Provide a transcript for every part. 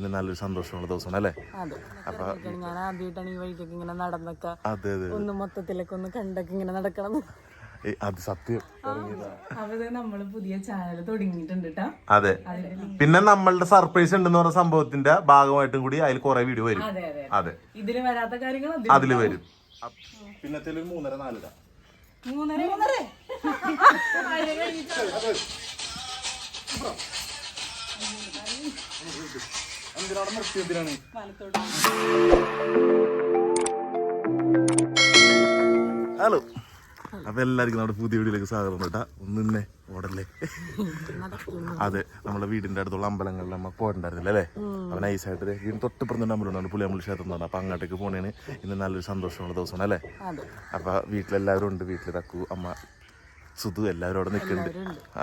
ഇന്ന് നല്ലൊരു സന്തോഷമുള്ള ദിവസമാണ് അല്ലേ? അതെ. ഇറങ്ങിക്കാണ്. ഞാൻ ആദ്യമായിട്ടാണ് ഈ വഴിക്കൊക്കെ ഇങ്ങനെ നടന്നൊക്കെ അതെ അതെ ഒന്ന് മൊത്തത്തിലൊക്കെ ഒന്ന് കണ്ടൊക്കെ ഇങ്ങനെ നടക്കണം. അത് സത്യം. നമ്മൾ പുതിയ ചാനൽ തുടങ്ങിയിട്ടുണ്ട് കേട്ടാ അതെ. പിന്നെ നമ്മളുടെ സർപ്രൈസ് ഉണ്ടെന്ന് പറഞ്ഞ സംഭവത്തിന്റെ ഭാഗമായിട്ടും കൂടി അതിൽ കുറെ വീഡിയോ വരും. അതെ ഇതിൽ വരാത്ത കാര്യങ്ങൾ അതിൽ വരും. പിന്നത്തെ മൂന്നര നാലര മൂന്നര? മൂന്നര? ഹലോ. അപ്പൊ എല്ലാവർക്കും നമ്മുടെ പുതിയ വീടിലേക്ക് സ്വാഗതം കേട്ടാ. ഒന്നിന്നെ ഓടല്ലേ? അതെ നമ്മുടെ വീടിന്റെ അടുത്തുള്ള അമ്പലങ്ങളിൽ നമ്മൾ പോയിട്ടുണ്ടായിരുന്നില്ല അല്ലേ? അവൻ ഐസായിട്ട് വീടിന് തൊട്ടിപ്പുറത്തുണ്ട് അമ്പലമുണ്ടാണ് പുളിയമ്പലി ക്ഷേത്രം എന്ന് പറഞ്ഞാൽ അപ്പൊ അങ്ങോട്ടേക്ക് പോണേന് ഇന്ന് നല്ലൊരു സന്തോഷമുള്ള ദിവസമാണ് അല്ലേ? അപ്പൊ വീട്ടിലെല്ലാവരും ഉണ്ട്. വീട്ടിൽ തക്കു അമ്മ സുധു എല്ലാവരും അവിടെ നിൽക്കുന്നുണ്ട്.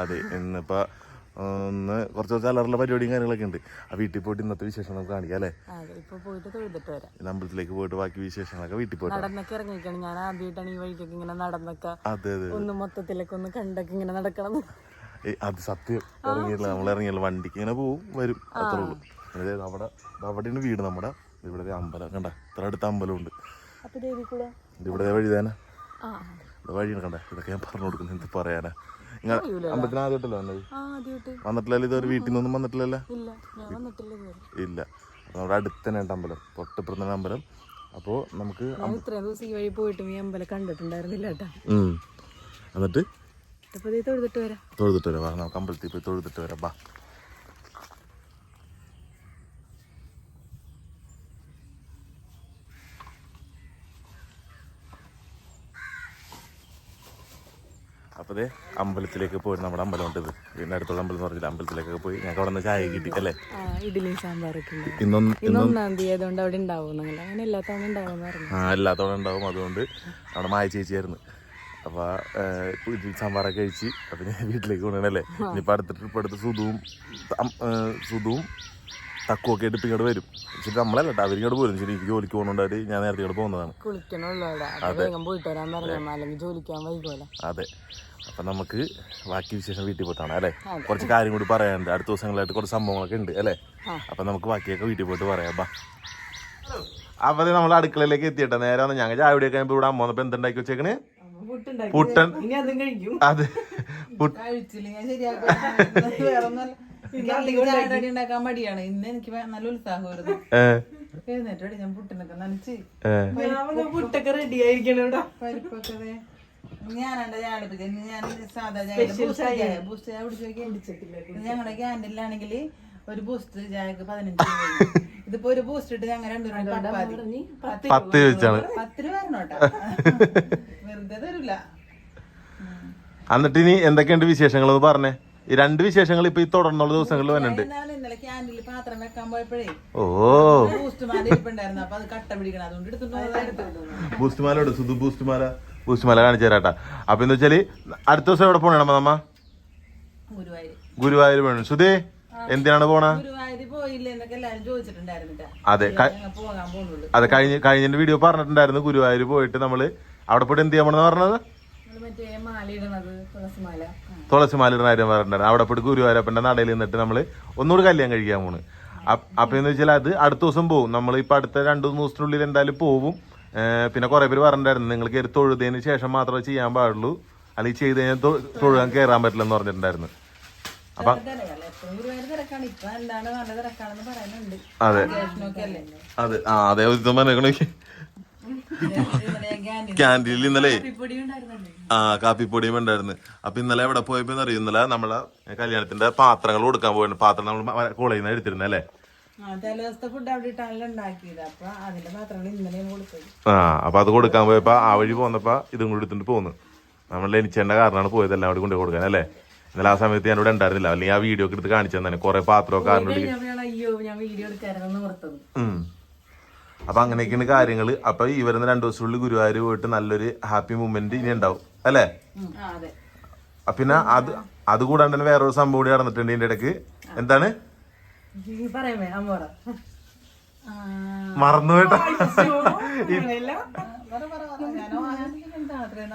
അതെ ഇന്നിപ്പോ ഒന്ന് കുറച്ച് കുറച്ച് അലറുള്ള പരിപാടിയും കാര്യങ്ങളൊക്കെ ഉണ്ട്. ആ വീട്ടിൽ പോയിട്ട് ഇന്നത്തെ വിശേഷം നമുക്ക് കാണിക്കാം അല്ലേ? അമ്പലത്തിലേക്ക് പോയിട്ട് ബാക്കി വിശേഷങ്ങളൊക്കെ വീട്ടിൽ പോയിട്ട് നടന്നൊക്കെ ഞാൻ ആദ്യമായിട്ടാണ് ഈ വഴിക്കൊക്കെ ഇങ്ങനെ നടന്നൊക്കെ അതെ അതെ ഒന്ന് മൊത്തത്തിലൊക്കെ ഒന്ന് കണ്ടൊക്കെ ഇങ്ങനെ നടക്കണം. അത് സത്യം. ഇറങ്ങിയില്ല നമ്മൾ ഇറങ്ങിയില്ല വണ്ടിക്ക് ഇങ്ങനെ പോവും വരും. അത്രേ ഉള്ളൂ. അവിടെ അവിടെയാണ് വീട് നമ്മുടെ. ഇവിടെ അമ്പലം കണ്ട. ഇത്ര അടുത്ത അമ്പലമുണ്ട്. ഇവിടെ വഴി തന്നെ. ഇവിടെ വഴിയാണ് കണ്ട ഇതൊക്കെ ഞാൻ പറഞ്ഞു കൊടുക്കുന്നത് എന്ത് പറയാനാ? നിങ്ങൾ അമ്പലത്തിന് ആദ്യമായിട്ടല്ലോ വന്നത്? വന്നിട്ടില്ലല്ലോ ഇതുവരെ വീട്ടിൽ നിന്നൊന്നും വന്നിട്ടില്ലല്ലോ? ഇല്ല അപ്പോൾ നമ്മുടെ അടുത്ത് തന്നെ ഉണ്ട് അമ്പലം. തൊട്ടിപ്പുറത്ത് തന്നെ അമ്പലം. അപ്പോൾ നമുക്ക് ഇത്രയും ദിവസം ഈ വഴി പോയിട്ടും ഈ അമ്പലം കണ്ടിട്ടുണ്ടായിരുന്നില്ല കേട്ടാ. എന്നിട്ട്? തൊഴുതിട്ട് വരാം. തൊഴുതിട്ട് വരാം. നമുക്ക് അമ്പലത്തിൽ പോയി തൊഴുതിട്ട് വരാം. ബാ അപ്പോൾ അമ്പലത്തിലേക്ക് പോയി നമ്മുടെ അമ്പലമുണ്ട് ഇത്. വീടിന്റെ അടുത്തുള്ള അമ്പലം എന്ന് പറഞ്ഞില്ല അമ്പലത്തിലേക്കൊക്കെ പോയി ഞങ്ങൾക്ക് അവിടെ നിന്ന് ചായ കിട്ടി അല്ലേ ആ ഇഡ്ഡലിയും സാമ്പാറൊക്കെ ഉണ്ട് ഇന്നൊന്നും ഇന്ന് ഒന്നാം തീയതി ആയതുകൊണ്ട് അവിടെ ഉണ്ടാവും അങ്ങനെ എല്ലാ തവണ ഉണ്ടാവും ആ അതുകൊണ്ട് അവിടെ മായ ചേച്ചിയായിരുന്നു. അപ്പോൾ ഇതിൽ സാമ്പാറൊക്കെ കഴിച്ച് അപ്പം ഞാൻ വീട്ടിലേക്ക് കൊണ്ടുവരണല്ലേ? ഇനിയിപ്പോൾ അടുത്ത ട്രിപ്പ് എടുത്ത് സുധുവും സുധുവും തക്കുവൊക്കെ ആയിട്ട് ഇപ്പം ഇങ്ങോട്ട് വരും. ശരി നമ്മളല്ല കേട്ടോ അവരിങ്ങോട്ട് പോരും. ശരി എനിക്ക് ജോലിക്ക് പോകുന്നുണ്ടായിട്ട് ഞാൻ നേരത്തെ ഇങ്ങോട്ട് പോകുന്നതാണ്. അതെ. അപ്പം നമുക്ക് ബാക്കി വിശേഷം വീട്ടിൽ പോയിട്ടാണ് അല്ലേ? കുറച്ച് കാര്യം കൂടി പറയാനുണ്ട്. അടുത്ത ദിവസങ്ങളായിട്ട് കുറച്ച് സംഭവങ്ങളൊക്കെ ഉണ്ട് അല്ലേ? അപ്പം നമുക്ക് ബാക്കിയൊക്കെ വീട്ടിൽ പോയിട്ട് പറയാം ബാ. അപ്പം നമ്മൾ അടുക്കളയിലേക്ക് എത്തിയിട്ടെ നേരെ വന്ന് ഞങ്ങൾ ചായ കഴിയുമ്പോൾ ഇവിടെ അമ്മ വന്നപ്പോൾ എന്തുണ്ടാക്കി വെച്ചേക്കണ്? പുട്ടൻ. ഇനി അതും ഉണ്ടാക്കാൻ മടിയാണ്. ഇന്ന് എനിക്ക് നല്ല ഉത്സാഹമായിരുന്നു. എഴുന്നേറ്റോടെ ഞാൻ പുട്ടിനൊക്കെ നനച്ച്. പുട്ടൊക്കെ റെഡി ആയിരിക്കണം ഇവിടെ പരിപ്പൊക്കെ ചായ ഞാൻ സാധാ ചായ ബൂസ്റ്റ് ചായ. ബൂസ്റ്റ് ചായ കുടിച്ചു നോക്കി ഞങ്ങളുടെ ക്യാന്റീനിലാണെങ്കിൽ ഒരു ബൂസ്റ്റ് ചായക്ക് പതിനഞ്ച് രൂപ ഇതിപ്പോ ഒരു ബൂസ്റ്റ് ഇട്ട് ഞങ്ങൾ രണ്ടുപേരും രൂപ പത്ത് ചോദിച്ചാണ് പത്ത് രൂപ വരണോട്ടാ വെറുതെ തരില്ല എന്നിട്ട് ഇനി എന്തൊക്കെയുണ്ട് വിശേഷങ്ങൾ എന്ന് പറഞ്ഞേ? ഈ രണ്ട് വിശേഷങ്ങൾ ഇപ്പൊ ഈ തുടർന്നുള്ള ദിവസങ്ങളിൽ വന്നിട്ടുണ്ട്. ഇന്നലെ പാത്രം വെക്കാൻ പോയപ്പോഴേ ഓ. ബൂസ്റ്റ് മാല ഇരിപ്പുണ്ടായിരുന്നു. അപ്പൊ അത് കട്ട പിടിക്കണം. അതുകൊണ്ട് ബൂസ്റ്റ് മാല സുധു ബൂസ്റ്റ് മാല? ബൂസ്റ്റ് മാല കാണിച്ചു തരാട്ടാ. അപ്പൊ എന്ന് വെച്ചാൽ അടുത്ത ദിവസം എവിടെ പോണേ നമ്മ ഗുരുവായൂർ വേണം സുധേ എന്തിനാണ് പോണ? അതെ അതെ കഴിഞ്ഞ കഴിഞ്ഞ വീഡിയോ പറഞ്ഞിട്ടുണ്ടായിരുന്നു ഗുരുവായൂർ പോയിട്ട് നമ്മൾ അവിടെ പോയിട്ട് എന്ത് ചെയ്യാമെന്ന് പറഞ്ഞത്? തുളസിമാല മാലയുടെ കാര്യം പറഞ്ഞിട്ടുണ്ടായിരുന്നു അവിടെ പോയിട്ട് ഗുരുവായൂരപ്പന്റെ നടയിൽ നിന്നിട്ട് നമ്മൾ ഒന്നുകൂടി കല്യാണം കഴിക്കാൻ പോണ്. അപ്പ- എന്ന് വെച്ചാൽ അത് അടുത്ത ദിവസം പോകും നമ്മൾ ഇപ്പൊ അടുത്ത രണ്ടു മൂന്ന് ദിവസത്തിനുള്ളിൽ എന്തായാലും പോവും. പിന്നെ കുറെ പേര് പറഞ്ഞിട്ടുണ്ടായിരുന്നു നിങ്ങൾ കയറി തൊഴുതതിന് ശേഷം മാത്രമേ ചെയ്യാൻ പാടുള്ളൂ. അല്ലെങ്കിൽ ചെയ്ത് കഴിഞ്ഞാൽ തൊഴുകാൻ കയറാൻ പറ്റില്ലെന്ന് പറഞ്ഞിട്ടുണ്ടായിരുന്നു. അപ്പൊ അതെ. അതെ ആ അതെ ക്യാന്റീനിൽ ഇന്നലെ ആ കാപ്പിപ്പൊടിയും ഉണ്ടായിരുന്നു. അപ്പൊ ഇന്നലെ എവിടെ പോയപ്പോ അറിയും? ഇന്നലെ നമ്മളെ കല്യാണത്തിന്റെ പാത്രങ്ങൾ കൊടുക്കാൻ പോയിരുന്നു പാത്രം നമ്മൾ കോളേജിൽ നിന്ന് എടുത്തിരുന്നു അല്ലേ ആ അപ്പൊ അത് കൊടുക്കാൻ പോയപ്പോ ആ വഴി പോന്നപ്പോ ഇതും കൂടി എടുത്തിട്ട് പോന്നു. നമ്മൾ എനിച്ചേണ്ട കാരണമാണ് പോയത് എല്ലാം അവിടെ കൊണ്ടു കൊടുക്കാൻ അല്ലേ? എന്നാലും ആ സമയത്ത് ഞാനിവിടെ ഉണ്ടായിരുന്നില്ല. അല്ലെങ്കിൽ ആ വീഡിയോ ഒക്കെ എടുത്ത് കാണിച്ചു തന്നെ കുറെ പാത്രമൊക്കെ കാരണം. അപ്പൊ അങ്ങനെയൊക്കെയാണ് കാര്യങ്ങൾ. അപ്പൊ ഈ വരുന്ന രണ്ടു ദിവസത്തിനുള്ളിൽ ഗുരുവായൂർ പോയിട്ട് നല്ലൊരു ഹാപ്പി മൂമെന്റ് ഇനി ഉണ്ടാവും അല്ലേ? പിന്നെ അത് അത് കൂടാണ്ട് തന്നെ വേറൊരു സംഭവം കൂടി നടന്നിട്ടുണ്ട് ഇതിന്റെ ഇടയ്ക്ക്. എന്താണ്? പറയാമേ അമ്മ പറ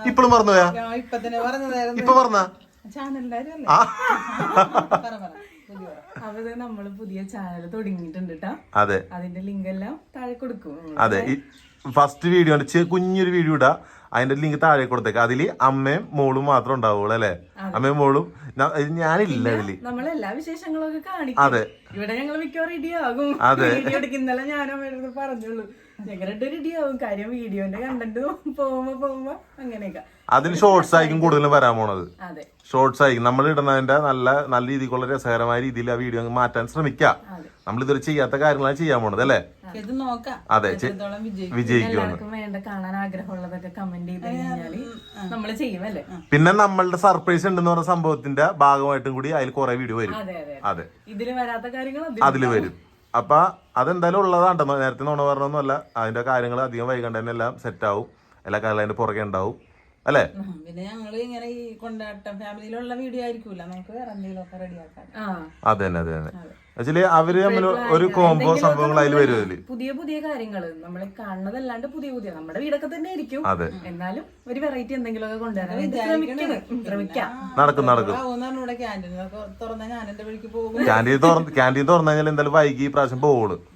ഇപ്പോഴും മറന്നുപോയാ ഇപ്പൊ പറഞ്ഞ? അവിടെ നമ്മൾ പുതിയ ചാനൽ തുടങ്ങിയിട്ടുണ്ട് കേട്ടോ അതെ. അതിന്റെ ലിങ്ക് എല്ലാം താഴെ കൊടുക്കും. അതെ. ഫസ്റ്റ് വീഡിയോ കുഞ്ഞൊരു വീഡിയോ ഇടാ. അതിന്റെ ലിങ്ക് താഴെ കൊടുത്തേക്ക്. അതിൽ അമ്മയും മോളും മാത്രം ഉണ്ടാവുള്ളൂ അല്ലേ? അമ്മയും മോളും. ഞാനില്ല അതിൽ. നമ്മളെല്ലാ വിശേഷങ്ങളും കാണിക്കും. അതെ. ഇവിടെ ഞങ്ങൾ മിക്കവാറും ഇടിയാകും അതെ. ഇന്നലെ ഞാനും പറഞ്ഞുള്ളൂ. ഞങ്ങളുടെ ഒരു ഇടിയാവും കാര്യം വീഡിയോന്റെ കണ്ടന്റ് പോകുമ്പോ പോകുമ്പോ അങ്ങനെയൊക്കെ. അതിന് ഷോർട്സ് ആയിരിക്കും കൂടുതലും വരാൻ പോണത്. അതെ. ഷോർട്സ് ആയിരിക്കും. നമ്മൾ ഇടുന്നതിന്റെ നല്ല നല്ല രീതിക്കുള്ള രസകരമായ രീതിയിൽ ആ വീഡിയോ മാറ്റാൻ ശ്രമിക്കാം. നമ്മൾ ഇതുവരെ ചെയ്യാത്ത കാര്യങ്ങളാണ് ചെയ്യാൻ പോണത് അല്ലേ? അതെ. വിജയിക്കും. പിന്നെ നമ്മളുടെ സർപ്രൈസ് ഉണ്ടെന്ന് പറഞ്ഞ സംഭവത്തിന്റെ ഭാഗമായിട്ടും കൂടി അതിൽ കുറെ വീഡിയോ വരും. അതെ ഇതിൽ വരാത്ത കാര്യങ്ങൾ അതിൽ വരും. അപ്പൊ അതെന്തായാലും ഉള്ളതാണ്ടോ. നേരത്തെ നോണ പറഞ്ഞൊന്നുമല്ല. അതിന്റെ കാര്യങ്ങൾ അധികം വൈകണ്ട തന്നെ എല്ലാം സെറ്റ് ആവും. എല്ലാ കാര്യങ്ങളും അതിന്റെ പുറകെ ഉണ്ടാവും. അല്ലേ? പിന്നെ ഞങ്ങൾ ഇങ്ങനെ ഈ കൊണ്ടാട്ടം ഫാമിലിയിലുള്ള വീഡിയോ ആയിരിക്കൂല. നമുക്ക് വേറെ എന്തെങ്കിലുമൊക്കെ റെഡിയാക്കാം ആ. അത് തന്നെ അതെ. തന്നെ ആക്ച്വലി അവർ തമ്മിൽ ഒരു കോംബോ സംഭവങ്ങൾ അതിൽ വരും അതിൽ പുതിയ പുതിയ കാര്യങ്ങൾ നമ്മൾ കാണുന്നതല്ലാണ്ട് പുതിയ പുതിയ. നമ്മുടെ വീടൊക്കെ തന്നെ ആയിരിക്കും. അതെ. എന്നാലും ഒരു വെറൈറ്റി എന്തെങ്കിലുമൊക്കെ കൊണ്ടുവരാൻ ശ്രമിക്കണം. ശ്രമിക്കാം. നടക്കും നടക്കും. ഇവിടെ ക്യാന്റീൻ തുറന്നാൽ ഞാൻ എന്റെ വഴിക്ക് പോകും. ക്യാന്റീൻ തുറന്ന് ക്യാന്റീൻ തുറന്നു കഴിഞ്ഞാൽ എന്തായാലും വൈകി ഈ പ്രാവശ്യം പോവുള്ളു. ആ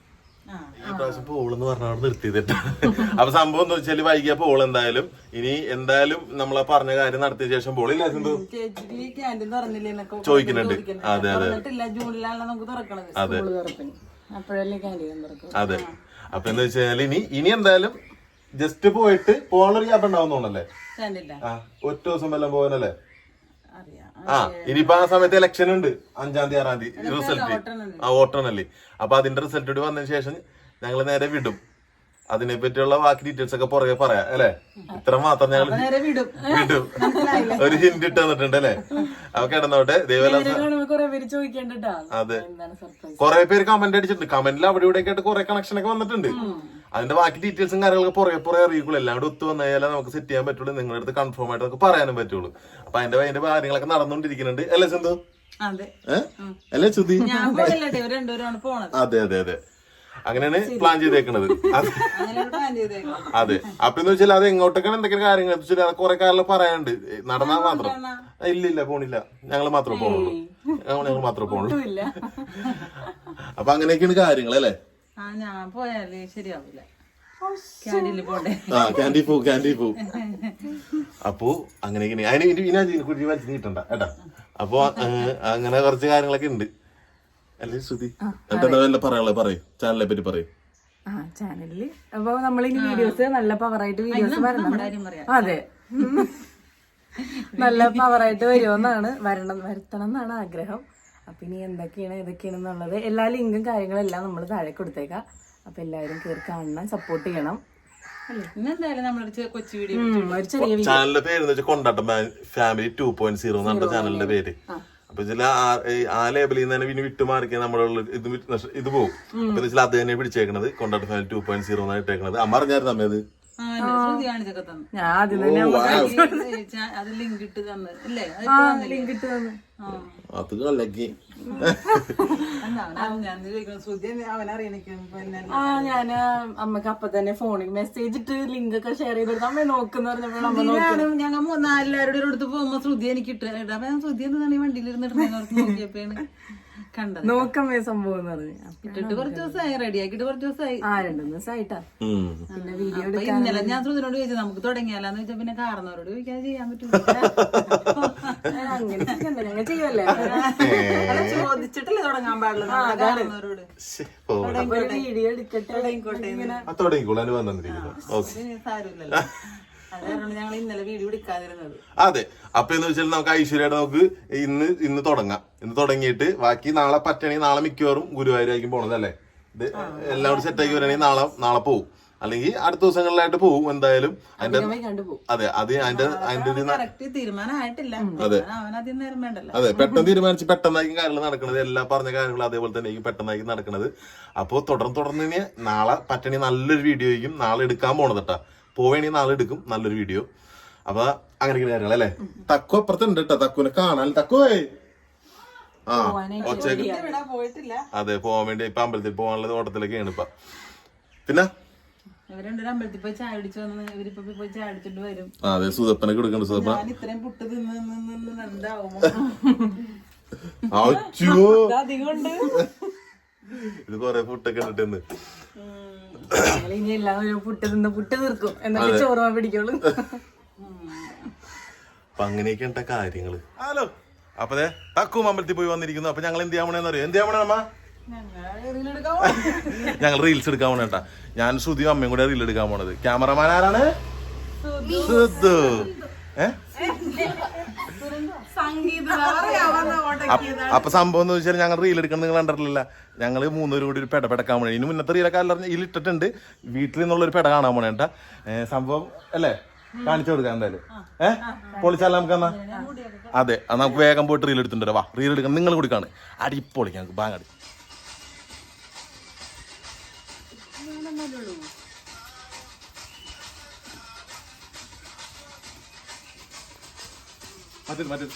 ഈ പ്രാവശ്യം പോളെന്ന് പറഞ്ഞാൽ നിർത്തിയതിട്ട്. അപ്പൊ സംഭവം എന്ന് വെച്ചാൽ വൈകിയ പോൾ എന്തായാലും ഇനി എന്തായാലും നമ്മളെ പറഞ്ഞ കാര്യം നടത്തിയ ശേഷം പോളില്ല ചോദിക്കുന്നുണ്ട്. അതെ, അതെ. അതെ. അതെ. അപ്പൊ എന്താ വെച്ച് കഴിഞ്ഞാൽ ഇനി ഇനി എന്തായാലും ജസ്റ്റ് പോയിട്ട് പോകാനൊരു ഗ്യാപ്പ് ഉണ്ടാവുന്നോണല്ലേ ഒറ്റ ദിവസം വല്ലതും പോകാനല്ലേ? അറിയാം. ആ ഇനിയിപ്പോ ആ സമയത്ത് ഇലക്ഷൻ ഉണ്ട്. അഞ്ചാം തീയതി ആറാം തീയതി റിസൾട്ട് ആ വോട്ടെണ്ണല്ലേ അപ്പൊ അതിന്റെ റിസൾട്ട് കൂടി വന്നതിന് ശേഷം ഞങ്ങൾ നേരെ വിടും. അതിനെ പറ്റിയുള്ള ബാക്കി ഡീറ്റെയിൽസ് ഒക്കെ പുറകെ പറയാം അല്ലെ? ഇത്ര മാത്രം ഞങ്ങൾ വിടും. ഒരു ഹിന്റ് ഇട്ട് തന്നിട്ടുണ്ട് അല്ലെ? അപ്പൊ കിടന്നോട്ടെ ദൈവം അതെ. കൊറേ പേര് കമന്റ് അടിച്ചിട്ടുണ്ട്. കമന്റിൽ അവിടെ ഇവിടെ ആയിട്ട് കുറെ കണക്ഷൻ ഒക്കെ വന്നിട്ടുണ്ട്. അതിന്റെ ബാക്കി ഡീറ്റെയിൽസും കാര്യങ്ങളൊക്കെ പുറകെ പുറകെ അറിയിക്കുള്ളൂ. എല്ലാം കൂടെ ഒത്തു വന്നാലേ നമുക്ക് സെറ്റ് ചെയ്യാൻ പറ്റുള്ളൂ. നിങ്ങളുടെ അടുത്ത് കൺഫേം ആയിട്ട് നമുക്ക് പറയാനും പറ്റുള്ളൂ. അപ്പൊ അതിന്റെ അതിന്റെ കാര്യങ്ങളൊക്കെ നടന്നുകൊണ്ടിരിക്കുന്നുണ്ട്. അല്ലേ സിന്ധു? ചുതി അല്ലേ പോണത്. അതെ അതെ അതെ. അങ്ങനെയാണ് പ്ലാൻ ചെയ്തേക്കുന്നത് അതെ പ്ലാൻ ചെയ്തേക്കാം അതെ. അപ്പൊ എന്ന് വെച്ചാൽ അത് എങ്ങോട്ടൊക്കെയാണ് എന്തൊക്കെ കാര്യങ്ങൾ? വെച്ചാൽ അത് കുറെ കാലം പറയാനുണ്ട്. നടന്നാൽ മാത്രം. ഇല്ല ഇല്ല പോണില്ല. ഞങ്ങൾ മാത്രമേ പോണുള്ളൂ. ഞങ്ങൾ മാത്രമേ പോണുള്ളൂ. ഇല്ല അപ്പൊ അങ്ങനെയൊക്കെയാണ് കാര്യങ്ങൾ അല്ലേ? ആ ഞാൻ പോയാലേ ശരിയാവില്ല ക്യാന്റീനിൽ പോണ്ടേ. ആ ക്യാൻഡി പോ ക്യാൻഡി പോ അപ്പോ അങ്ങനെ ഇനി അതിനെ കുറിച്ച് വലിച്ചു നീട്ടണ്ട കേട്ടാ. അപ്പൊ അങ്ങനെ കുറച്ച് കാര്യങ്ങളൊക്കെ ഉണ്ട്. അല്ലേ ശ്രുതി? എന്താ പറയാനുള്ളത്? പറയൂ. ചാനലിനെ പറ്റി പറയൂ. ആ ചാനലിൽ അപ്പൊ നമ്മൾ ഇനി വീഡിയോസ് നല്ല പവറായിട്ട് വീഡിയോസ് വരണം. അതെ. നല്ല പവറായിട്ട് വരുമെന്നാണ്. വരണം വരുത്തണം എന്നാണ് ആഗ്രഹം. അപ്പൊ ഇനി എന്തൊക്കെയാണ് ഏതൊക്കെയാണെന്നുള്ളത് എല്ലാ ലിങ്കും കാര്യങ്ങളെല്ലാം നമ്മൾ താഴെ കൊടുത്തേക്കാം. അപ്പൊ എല്ലാവരും കയറി കാണണം സപ്പോർട്ട് ചെയ്യണം. ചാനലിന്റെ പേര് കൊണ്ടാട്ടം ഫാമിലി ടു പോയിന്റ് സീറോ എന്നാണ് ചാനലിന്റെ പേര്. അപ്പൊ ഇതിൽ ആ ലേബലിൽ നിന്ന് തന്നെ പിന്നെ വിട്ടുമാറിക്കാൻ നമ്മളുള്ള ഇത് ഇത് പോകും അപ്പൊ ചില അത് തന്നെ പിടിച്ചേക്കണത്. കൊണ്ടാട്ട് ഫാമിലി ടു പോയിന്റ് സീറോ എന്നാണ് ഇട്ടേക്കണത്. അമ്മ അറിഞ്ഞായിരുന്നു അമ്മ അത്? ഞാൻ ആദ്യം തന്നെ ഏയ് ചാ- അത് ലിങ്ക് ഇട്ട് തന്നെ അല്ലേ അത് ലിങ്ക് ഇട്ട് തന്നു. അത് കലക്കി. ആ ഞാൻ അമ്മയ്ക്ക് അപ്പൊ തന്നെ ഫോണിൽ മെസ്സേജ് ഇട്ട് ലിങ്ക് ഒക്കെ ഷെയർ ചെയ്ത് കൊടുത്ത് അമ്മ നോക്കുന്ന പറഞ്ഞപ്പോൾ അമ്മ നോക്കി ഞാനും ഞങ്ങൾ നാലെല്ലാവരുടെ അടുത്ത് പോകുമ്പോ ശ്രുതി എനിക്ക് ഇട്ട് അപ്പൊ ഞാൻ ശ്രുതി എന്താണ് ഇരുന്നിട്ട് നോക്കിയപ്പോഴാണ് കണ്ടത്. നോക്കമ്മേ സംഭവം എന്ന് പറഞ്ഞു. ഇട്ടിട്ട് കുറച്ച് ദിവസമായി റെഡി ആക്കിയിട്ട് കുറച്ച് ദിവസമായി. ആ രണ്ടു ദിവസമായിട്ടാ പിന്നെ വീഡിയോ ഇന്നലെ ഞാൻ ശ്രുതിനോട് ചോദിച്ചത് നമുക്ക് തുടങ്ങിയാലോന്ന്? വെച്ചാൽ പിന്നെ കാരണവരോട് ചോദിക്കാൻ ചെയ്യാൻ പറ്റൂല. ചോദിച്ചിട്ടല്ലേ തുടങ്ങാൻ പാടില്ല തുടങ്ങിക്കോളൂ. സാരമില്ലല്ലോ എടുക്കാതിരുന്നത് അതെ. അപ്പൊ എന്ന് വെച്ചാൽ നമുക്ക് ഐശ്വര്യയുടെ നമുക്ക് ഇന്ന് ഇന്ന് തുടങ്ങാം. ഇന്ന് തുടങ്ങിയിട്ട് ബാക്കി നാളെ പറ്റണെങ്കിൽ നാളെ മിക്കവാറും ഗുരുവായൂരായിരിക്കും പോണത് അല്ലേ ഇത് എല്ലാം കൂടി സെറ്റാക്കി വരണമെങ്കിൽ നാളെ നാളെ പോകും അല്ലെങ്കിൽ അടുത്ത ദിവസങ്ങളിലായിട്ട് പോകും എന്തായാലും. അതിന്റെ അതെ അത് അതിന്റെ അതിന്റെ ഒരു അതെ. തീരുമാനമായിട്ടില്ല വേണ്ടല്ലോ. അതെ പെട്ടെന്ന് തീരുമാനിച്ച് പെട്ടെന്നായിരിക്കും കാര്യങ്ങൾ നടക്കുന്നത് എല്ലാ പറഞ്ഞ കാര്യങ്ങളും അതേപോലെ തന്നെ പെട്ടെന്നായിരിക്കും നടക്കുന്നത് അപ്പോൾ തുടർന്ന് തുടർന്ന് ഇനി നാളെ പറ്റണി നല്ലൊരു വീഡിയോ ആയിരിക്കും. നാളെ എടുക്കാൻ പോണത് കേട്ടാ പോവേണി നാളെ എടുക്കും. നല്ലൊരു വീഡിയോ അപ്പൊ അങ്ങനെയൊക്കെ കാര്യങ്ങൾ അല്ലേ? തക്കു അപ്പുറത്തുണ്ട് കേട്ടോ തക്കുവിനെ കാണാൻ. തക്കുവേ ആ ഒച്ചയ്ക്ക് പോയിട്ടില്ല. അതെ പോവാൻ വേണ്ടി ഇപ്പൊ അമ്പലത്തിൽ പോകാനുള്ള ഓട്ടത്തിലൊക്കെയാണ് ഇപ്പൊ. പിന്നെ? അമ്പലത്തിൽ പോയി ചായ വന്ന് ഇവരിപ്പോ പോയി ചായ അടിച്ചിട്ട് വരും. ആ, അതെ സുതപ്പനെ കൊടുക്കണ്ട സുതപ്പ. ഞാൻ ഇത്രയും പുട്ട് തിന്ന് നിന്ന് ഇത് കൊറേ ഫുഡൊക്കെ ഇട്ടിട്ടുണ്ട് ഇനി പുട്ട് തിന്ന് പുട്ട് തീർക്കും. എന്നിട്ട് ചോറ് പിടിക്കുള്ളൂ. അപ്പൊ അങ്ങനെയൊക്കെ കാര്യങ്ങൾ? ഹലോ. അപ്പൊ ദേ തക്കും അമ്പലത്തിൽ പോയി വന്നിരിക്കുന്നു. അപ്പൊ ഞങ്ങൾ എന്ത് ചെയ്യാൻ പോണെന്ന് അറിയോ? എന്ത് ചെയ്യാൻ പോണേ അമ്മ ഞങ്ങൾ റീൽസ് എടുക്കാൻ പോണ കേട്ടാ ഞാൻ ശ്രുതിയും അമ്മയും കൂടെ റീൽ എടുക്കാൻ പോണത്. ക്യാമറമാൻ ആരാണ്? സുധു. ഏ? അപ്പ- സംഭവം എന്ന് വെച്ചാൽ ഞങ്ങൾ റീൽ എടുക്കണം നിങ്ങൾ കണ്ടിട്ടില്ല ഞങ്ങൾ മൂന്നുപേരും കൂടി ഒരു പെട പെടക്കാൻ പോണേ. ഇനി മുന്നത്തെ റീലൊക്കെ അല്ല ഇതിൽ ഇട്ടിട്ടുണ്ട് വീട്ടിൽ നിന്നുള്ള ഒരു പെട കാണാൻ പോണേ കേട്ടാ സംഭവം അല്ലേ? കാണിച്ചു കൊടുക്കാം എന്തായാലും. ഏഹ് പൊളിച്ചാൽ നമുക്ക് എന്നാ? അതെ അത് നമുക്ക് വേഗം പോയിട്ട് റീൽ എടുത്തിട്ടുണ്ടോ വാ റീൽ എടുക്കണം. നിങ്ങൾ കൂടി കാണും അടിപ്പൊളി ഞങ്ങൾക്ക് ബാങ്ങടി മറ്റേ മറ്റേ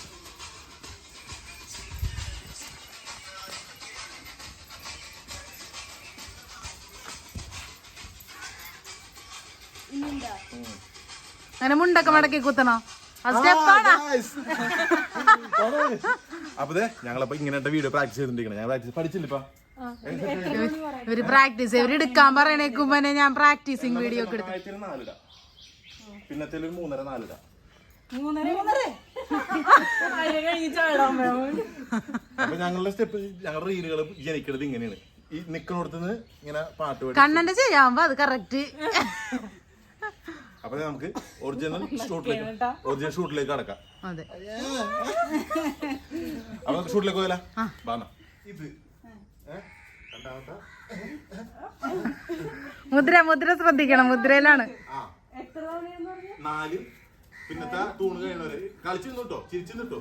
അങ്ങനെ മുണ്ടൊക്കെ മടക്കി കുത്തണോ? അപ്പൊ ഞങ്ങളപ്പോ ഇങ്ങനത്തെ വീഡിയോ പ്രാക്ടീസ് ചെയ്തിട്ടിരിക്കണം ഞാൻ പ്രാക്ടീസ് പഠിച്ചില്ല ഇപ്പൊ? ഇവർ പ്രാക്ടീസ് ഇവർ എടുക്കാൻ പറയണേക്കുമ്പോ ഞാൻ പ്രാക്ടീസിങ് വീഡിയോ ഒക്കെ എടുത്തു. പിന്നത്തെ മൂന്നര വേണം അപ്പൊ ഞങ്ങളുടെ സ്റ്റെപ്പ് ഞങ്ങളുടെ റീലുകൾ ജനിക്കുന്നത് ഇങ്ങനെയാണ്. ഈ നിക്കണോടത്തുനിന്ന് ഇങ്ങനെ പാട്ട് പാടി കണ്ണന്റെ ചെയ്യാവുമ്പോ അത് കറക്റ്റ് അപ്പൊ നമുക്ക് ഒറിജിനൽ ഷൂട്ടിലേക്ക് ഒറിജിനൽ ഷൂട്ടിലേക്ക് കടക്കാം. അതെ. അപ്പൊ നമുക്ക് ഷൂട്ടിലേക്ക് പോയാലോ? ബാണ ഇത്. മുദ്ര മുദ്ര ശ്രദ്ധിക്കണം മുദ്രയിലാണ്. ആ. നാല്. പിന്നത്തെ തൂണ് കഴിയണവരെ കളിച്ചു നിന്നിട്ടോ? ചിരിച്ചു നിന്നിട്ടോ?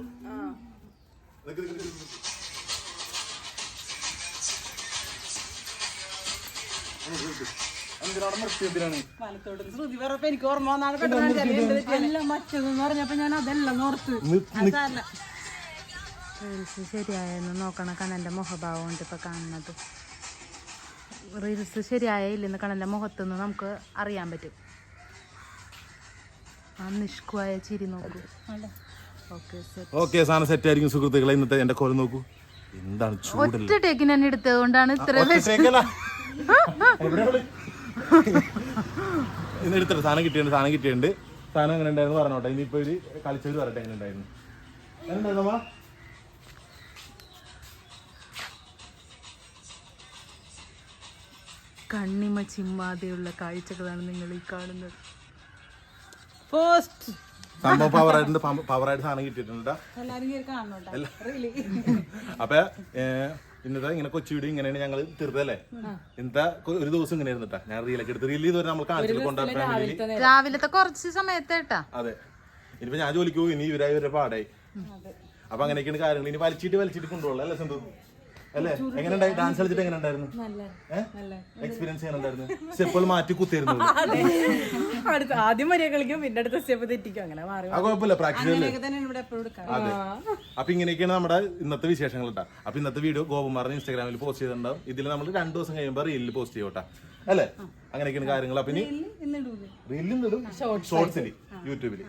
എനിക്ക് ഓർമ്മ മറ്റതെന്ന് പറഞ്ഞപ്പോ ഞാൻ അതെല്ലാം ഓർത്ത്. റീൽസ് ശരിയായെന്ന് നോക്കണം. കണന്റെ മുഖഭാവം ഉണ്ട് ഇപ്പൊ കാണുന്നത്. റീൽസ് ശരിയായ ഇല്ലെന്ന് കണ്ണന്റെ മുഖത്തുനിന്ന് നമുക്ക് അറിയാൻ പറ്റും. ഓക്കെ ഓക്കെ സാധനം സെറ്റ് ആയിരിക്കും സുഹൃത്തുക്കളെ. ഇന്നത്തെ എന്റെ കോലം നോക്കൂ. എന്താണ് ചൂടല്ല? ഒറ്റ ടേക്കിന് തന്നെ എടുത്തത് കൊണ്ടാണ് ഇത്ര? ഇന്ന് എടുത്തിട്ട് സാധനം കിട്ടിയുണ്ട് സാധനം കിട്ടിയിട്ടുണ്ട്. സാധനം എങ്ങനെ ഉണ്ടായിരുന്നു പറഞ്ഞോട്ടെ. ഇനിയിപ്പോ ഒരു കളിച്ചവര് പറയട്ടെ എങ്ങനെ ഉണ്ടായിരുന്നു. അമ്മ? കണ്ണിമ ചിമ്മാതെയുള്ള കാഴ്ചകളാണ് നിങ്ങൾ ഈ കാണുന്നത്. പോസ്റ്റ് സംഭവം പവർ ഐഡ് സാധനം കിട്ടിയിട്ടുണ്ട്. ട്ടാ. എല്ലാരും കേറി കാണണോട്ടാ റീലി അപ്പൊ ഇന്നത്തെ ഇങ്ങനെ കൊച്ചിയുടെ വീഡിയോ ഇങ്ങനെയാണ് ഞങ്ങൾ തീർത്തല്ലേ ഇന്നത്തെ ഒരു ദിവസം ഇങ്ങനെ ഇരുന്നിട്ടാ. ഞാൻ റീലൊക്കെ എടുത്ത് റീൽ ഇതുവരെ നമ്മൾ കാണിച്ചിട്ട് ഫാമിലി രാവിലത്തെ കുറച്ച് സമയത്ത് കേട്ടാ. അതെ. ഇനിയിപ്പോ ഞാൻ ജോലിക്ക് പോയി ഇനി ഇവരായി ഇവരുടെ പാടായി. അപ്പൊ അങ്ങനെയൊക്കെയാണ് കാര്യങ്ങൾ ഇനി വലിച്ചിട്ട് വലിച്ചിട്ട് കൊണ്ടുപോകണം അല്ലേ സന്തു അല്ലേ? എങ്ങനെ ഉണ്ടായി ഡാൻസ് കളിച്ചിട്ട് എങ്ങനെ ഉണ്ടായിരുന്നു എക്സ്പീരിയൻസ് എങ്ങനെ ഉണ്ടായിരുന്നു സ്റ്റെപ്പുകൾ മാറ്റി കുത്തിയിരുന്നു. അടുത്ത ആദ്യം വരെ കളിക്കും പിന്നെ അടുത്ത സ്റ്റെപ്പ് തെറ്റിക്കും. അങ്ങനെ മാറി ആ കുഴപ്പമില്ല. പ്രാക്ടീസ് അതെ. അപ്പൊ ഇങ്ങനെയൊക്കെയാണ് നമ്മുടെ ഇന്നത്തെ വിശേഷങ്ങൾ കേട്ടാ അപ്പൊ ഇന്നത്തെ വീഡിയോ ഗോപകുമാറിന് ഇൻസ്റ്റാഗ്രാമിൽ പോസ്റ്റ് ചെയ്തിട്ടുണ്ടാവും. ഇതിൽ നമ്മൾ രണ്ടു ദിവസം കഴിയുമ്പോൾ റീലിൽ പോസ്റ്റ് ചെയ്യോട്ടാ. അല്ലേ? അങ്ങനെയൊക്കെയാണ് കാര്യങ്ങൾ. അപ്പൊ ഇനി റീലിൽ ഇടും. ഷോർട്സിൽ യൂട്യൂബിൽ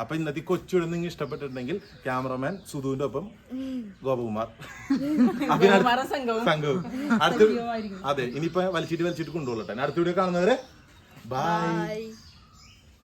അപ്പൊ ഇന്നത്തെ കൊച്ചുവിടെ നിങ്ങൾ ഇഷ്ടപ്പെട്ടിട്ടുണ്ടെങ്കിൽ ക്യാമറമാൻ സുധുവിന്റെ ഒപ്പം ഗോപകുമാർ. സംഘവും. അടുത്ത അതെ ഇനിയിപ്പോ വലിച്ചിട്ട് വലിച്ചിട്ട് കൊണ്ടുപോകട്ടെ. അടുത്ത വീഡിയോ കാണുന്നവരെ ബൈ